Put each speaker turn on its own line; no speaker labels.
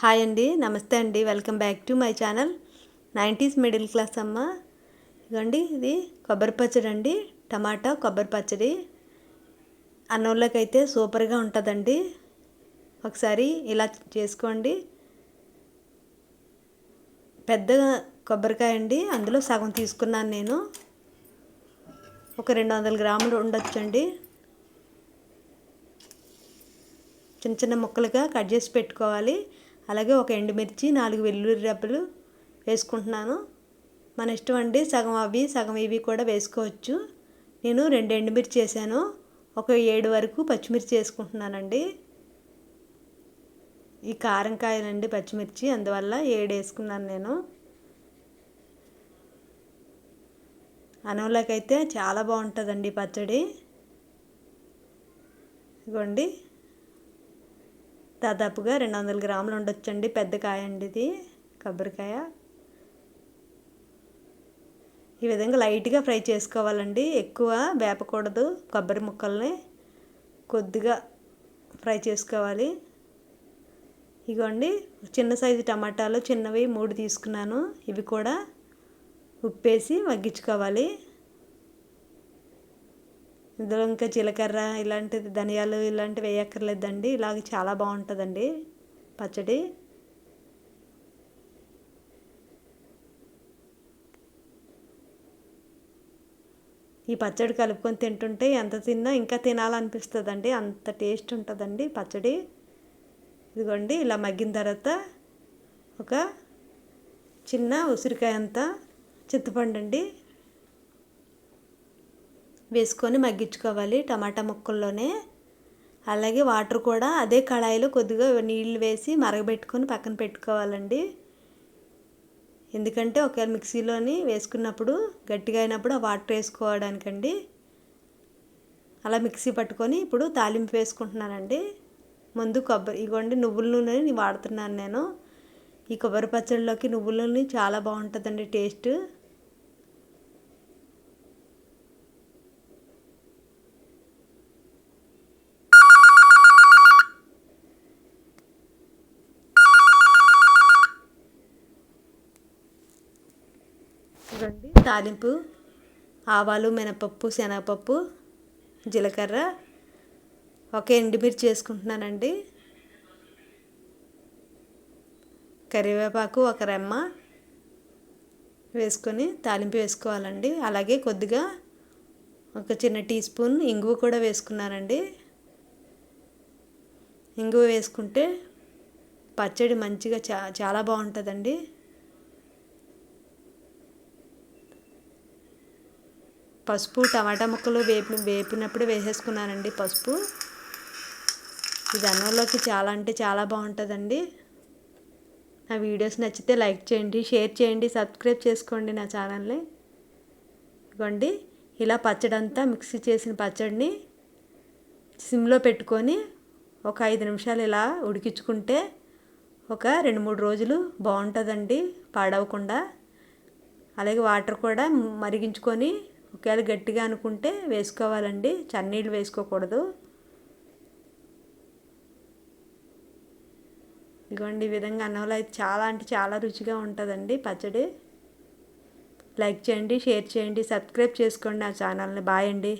Hi అండి నమస్తే అండి welcome back to my channel. Nineties middle class అమ్మ. ఇదిగోండి ఇది కొబ్బరి పచ్చడి అండి టమాటా కొబ్బరి పచ్చడి. అన్నంలోకి అయితే సూపర్గా ఉంటుందండి. ఒకసారి ఇలా చేసుకోండి. పెద్ద కొబ్బరికాయ అండి అందులో సగం తీసుకున్నాను నేను. ఒక రెండు వందల గ్రాములు ఉండొచ్చండి. చిన్న చిన్న ముక్కలుగా కట్ చేసి పెట్టుకోవాలి. అలాగే ఒక ఎండుమిర్చి నాలుగు వెల్లుల్లి రెబ్బలు వేసుకుంటున్నాను. మన ఇష్టం అండి సగం అవి సగం ఇవి కూడా వేసుకోవచ్చు. నేను రెండు ఎండుమిర్చి వేసాను. ఒక ఏడు వరకు పచ్చిమిర్చి వేసుకుంటున్నానండి. ఈ కారం కాయలండి పచ్చిమిర్చి అందువల్ల ఏడు వేసుకున్నాను నేను. అన్నంలోకి చాలా బాగుంటుందండి పచ్చడి. ఇదిగోండి. దాదాపుగా రెండు వందల గ్రాములు ఉండొచ్చండి. పెద్ద కాయ అండి ఇది. కొబ్బరికాయ. ఈ విధంగా లైట్గా ఫ్రై చేసుకోవాలండి. ఎక్కువ వేపకూడదు. కొబ్బరి ముక్కల్ని కొద్దిగా ఫ్రై చేసుకోవాలి. ఇగోండి చిన్న సైజు టమాటాలు చిన్నవి మూడు తీసుకున్నాను. ఇవి కూడా ఉప్పేసి మగ్గించుకోవాలి. ఇందులో ఇంకా జీలకర్ర ఇలాంటిది ధనియాలు ఇలాంటివి వేయక్కర్లేదండి. ఇలాగ చాలా బాగుంటుందండి పచ్చడి. ఈ పచ్చడి కలుపుకొని తింటుంటే ఎంత తిన్నా ఇంకా తినాలనిపిస్తుందండి. అంత టేస్ట్ ఉంటుందండి పచ్చడి. ఇదిగోండి ఇలా మగ్గిన తర్వాత ఒక చిన్న ఉసిరికాయ అంతా చింతపండు అండి వేసుకొని మగ్గించుకోవాలి టమాటా ముక్కల్లోనే. అలాగే వాటర్ కూడా అదే కళాయిలో కొద్దిగా నీళ్ళు వేసి మరగబెట్టుకొని పక్కన పెట్టుకోవాలండి. ఎందుకంటే ఒకవేళ మిక్సీలోని వేసుకున్నప్పుడు గట్టిగా అయినప్పుడు ఆ వాటర్ వేసుకోవడానికండి. అలా మిక్సీ పట్టుకొని ఇప్పుడు తాలింపు వేసుకుంటున్నానండి. ముందు కొబ్బరి ఇగోండి నువ్వుల నూనె వాడుతున్నాను నేను. ఈ కొబ్బరి పచ్చడిలోకి నువ్వుల నూనె చాలా బాగుంటుందండి టేస్ట్. చూడండి తాలింపు ఆవాలు మినపప్పు శనగపప్పు జీలకర్ర. ఒక ఎండుమిర్చి వేసుకుంటున్నానండి. కరివేపాకు ఒక రెమ్మ వేసుకొని తాలింపు వేసుకోవాలండి. అలాగే కొద్దిగా ఒక చిన్న టీ స్పూన్ ఇంగువ కూడా వేసుకున్నానండి. ఇంగువ వేసుకుంటే పచ్చడి మంచిగా చా చాలా బాగుంటుందండి. పసుపు టమాటా ముక్కలు వేపి వేపినప్పుడు వేసేసుకున్నానండి పసుపు. ఇది అన్నంలోకి చాలా అంటే చాలా బాగుంటుందండి. నా వీడియోస్ నచ్చితే లైక్ చేయండి షేర్ చేయండి సబ్స్క్రైబ్ చేసుకోండి నా ఛానల్ని. ఇవ్వండి ఇలా పచ్చడి అంతా మిక్సీ చేసిన పచ్చడిని సిమ్లో పెట్టుకొని ఒక ఐదు నిమిషాలు ఇలా ఉడికించుకుంటే ఒక రెండు మూడు రోజులు బాగుంటుందండి పాడవకుండా. అలాగే వాటర్ కూడా మరిగించుకొని ఒకవేళ గట్టిగా అనుకుంటే వేసుకోవాలండి. చన్నీళ్ళు వేసుకోకూడదు. ఇదిగోండి ఈ విధంగా అన్నంలో అయితే చాలా అంటే చాలా రుచిగా ఉంటుందండి పచ్చడి. లైక్ చేయండి షేర్ చేయండి సబ్స్క్రైబ్ చేసుకోండి నా ఛానల్ని. బాయ్ అండి.